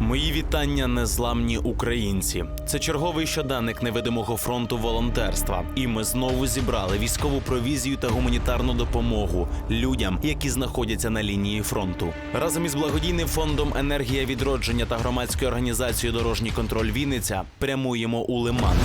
Мої вітання незламні українці. Це черговий щоденник невидимого фронту волонтерства. І ми знову зібрали військову провізію та гуманітарну допомогу людям, які знаходяться на лінії фронту. Разом із благодійним фондом Енергія відродження та громадською організацією Дорожній контроль Вінниця прямуємо у Лиман.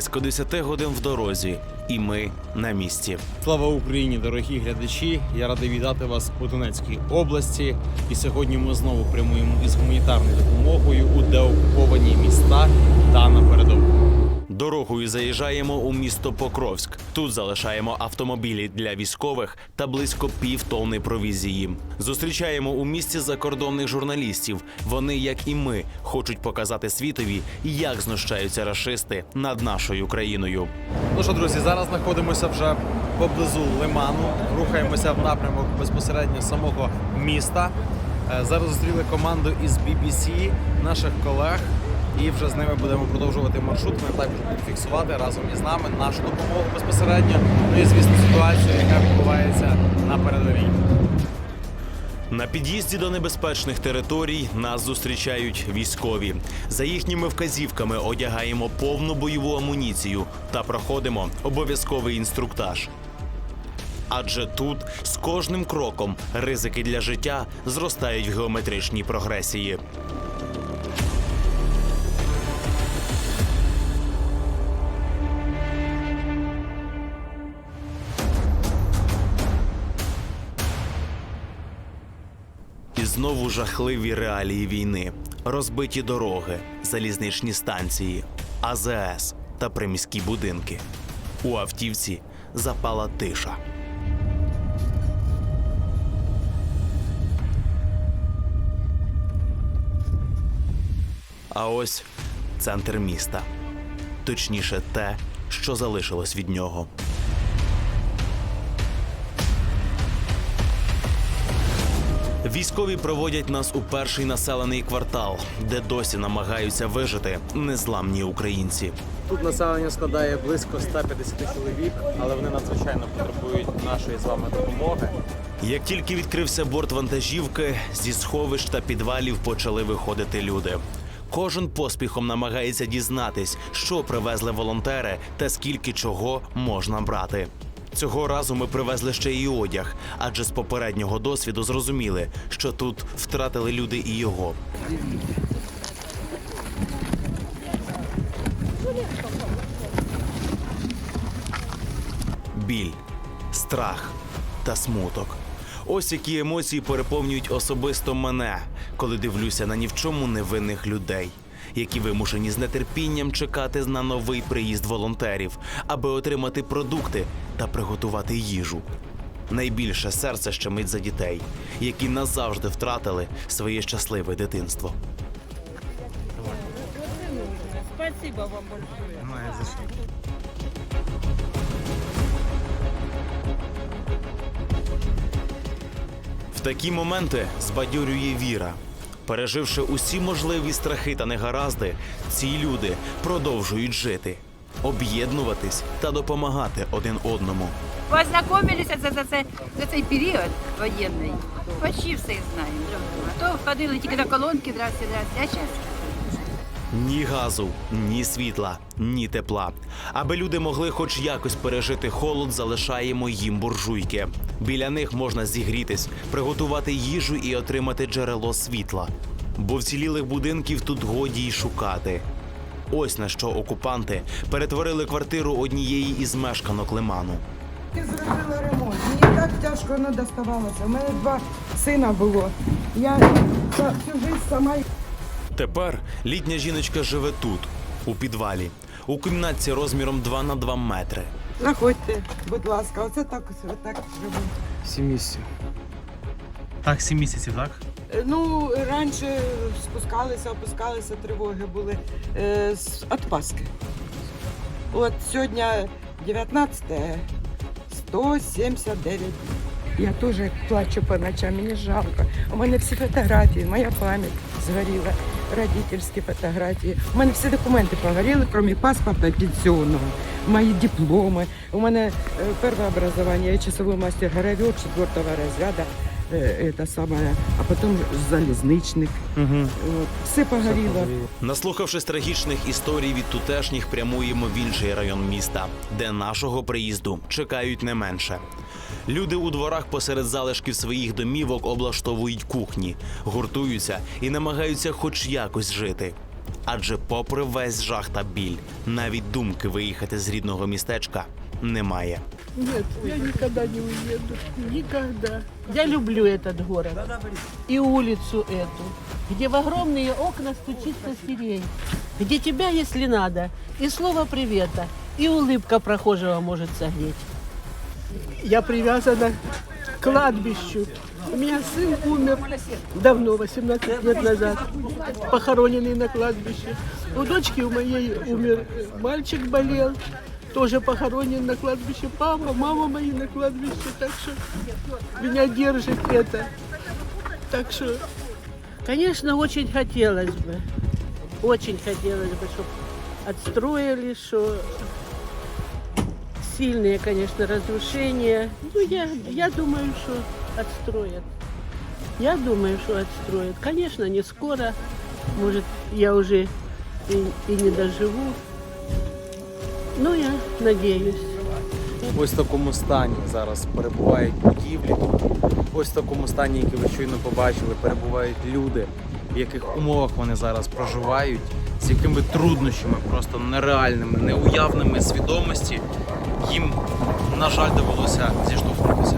Близько 10 годин в дорозі, і ми на місці. Слава Україні, дорогі глядачі! Я радий вітати вас у Донецькій області. І сьогодні ми знову прямуємо із гуманітарною допомогою у деокуповані міста та на передову. Дорогою заїжджаємо у місто Покровськ. Тут залишаємо автомобілі для військових та близько пів тонни провізії. Зустрічаємо у місті закордонних журналістів. Вони, як і ми, хочуть показати світові, як знущаються рашисти над нашою країною. Ну що, друзі, зараз знаходимося вже поблизу Лиману. Рухаємося в напрямок безпосередньо самого міста. Е, Зараз зустріли команду із BBC, наших колег. І вже з ними будемо продовжувати маршрут. Вони також будуть фіксувати разом із нами нашу допомогу безпосередньо. Ну і звісно, ситуацію, яка відбувається на передовій. На під'їзді до небезпечних територій нас зустрічають військові. За їхніми вказівками одягаємо повну бойову амуніцію та проходимо обов'язковий інструктаж. Адже тут з кожним кроком ризики для життя зростають в геометричній прогресії. Знову жахливі реалії війни, розбиті дороги, залізничні станції, АЗС та приміські будинки. У автівці запала тиша. А ось центр міста. Точніше, те, що залишилось від нього. Військові проводять нас у перший населений квартал, де досі намагаються вижити незламні українці. Тут населення складає близько 150 чоловік, але вони надзвичайно потребують нашої з вами допомоги. Як тільки відкрився борт вантажівки, зі сховищ та підвалів почали виходити люди. Кожен поспіхом намагається дізнатись, що привезли волонтери та скільки чого можна брати. Цього разу ми привезли ще й одяг, адже з попереднього досвіду зрозуміли, що тут втратили люди і його. біль, страх та смуток. Ось які емоції переповнюють особисто мене, коли дивлюся на ні в чому невинних людей, які вимушені з нетерпінням чекати на новий приїзд волонтерів, аби отримати продукти та приготувати їжу. Найбільше серце щемить за дітей, які назавжди втратили своє щасливе дитинство. Спасибо вам большое. В такі моменти збадьорює віра. Переживши усі можливі страхи та негаразди, ці люди продовжують жити, об'єднуватись та допомагати один одному. Познайомилися за, за, за, за цей період воєнний. Почти все знаємо. То ходили тільки на колонки, здрасте, здрасте. А зараз Ні газу, ні світла, ні тепла. Аби люди могли хоч якось пережити холод, залишаємо їм буржуйки. Біля них можна зігрітись, приготувати їжу і отримати джерело світла. Бо вцілілих будинків тут годі й шукати. Ось на що окупанти перетворили квартиру однієї із мешканок лиману. Я зробила ремонт. Мені так тяжко воно доставалося. У мене два сина було. Я всю життя сама Тепер літня жіночка живе тут, у підвалі, у кімнатці розміром 2 на 2 метри. заходьте, будь ласка, оце так ось отак живу. Сім місяців. Так, сім місяців, так? Е, Ну, раніше спускалися, опускалися, тривоги були е, з від От сьогодні 19 179 Я теж плачу по ночам, мені жалко. У мене всі фотографії, моя пам'ять згоріла, родительські фотографії. У мене всі документи погоріли, крім паспорта пенсіонного. мої дипломи. У мене е, перше образування, я часовий мастер гравер четвертого розряду, е, это самое, а потім залізничник. Угу. От. Все погоріло. Наслухавшись трагічних історій від тутешніх, прямуємо в інший район міста, де нашого приїзду чекають не менше. Люди у дворах посеред залишків своїх домівок облаштовують кухні, гуртуються і намагаються хоч якось жити. Адже, попри весь жах та біль, навіть думки виїхати з рідного містечка немає. Нет, я никогда не уеду. Никогда. Я люблю этот город. И улицу эту, где в огромные окна стучится сирень. Где тебя, если надо, и слово привета, и улыбка прохожего может согреть. Я привязана к кладбищу. У меня сын умер давно, 18 лет назад, похороненный на кладбище. У дочки у моей умер мальчик болел, тоже похоронен на кладбище. Папа, мама мои на кладбище, так что меня держит это. Так что, конечно, очень хотелось бы, очень хотелось бы, чтобы отстроили, что сильные, конечно, разрушения. Ну, я, я думаю, что отстроят. Я думаю, что отстроят. Конечно, не скоро. Может, я уже и, и не доживу. Но я надеюсь. Ось в такому стані зараз перебувають будівлі. Ось в такому стані, який ви щойно побачили, перебувають люди, в яких умовах вони зараз проживають, з якими труднощами, просто нереальними, неуявними свідомості їм, на жаль, довелося зіштовхнутися.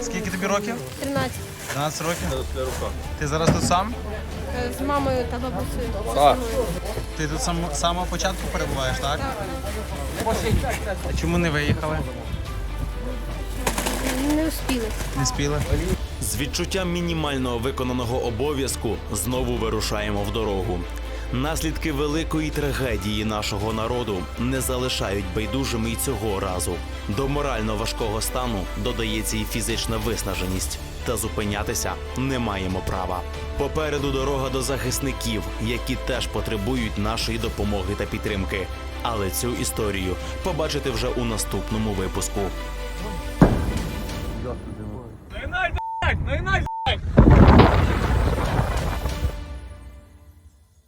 Скільки тобі років? 13 12 років. Ти зараз тут сам? З мамою та бабусею. Ти тут сам, самого початку перебуваєш, так? А чому не виїхали? Не успіли. Не спіли? З відчуттям мінімального виконаного обов'язку знову вирушаємо в дорогу. Наслідки великої трагедії нашого народу не залишають байдужими й цього разу. До морально важкого стану додається і фізична виснаженість. Та зупинятися не маємо права. Попереду дорога до захисників, які теж потребують нашої допомоги та підтримки. Але цю історію побачите вже у наступному випуску. Ну и най,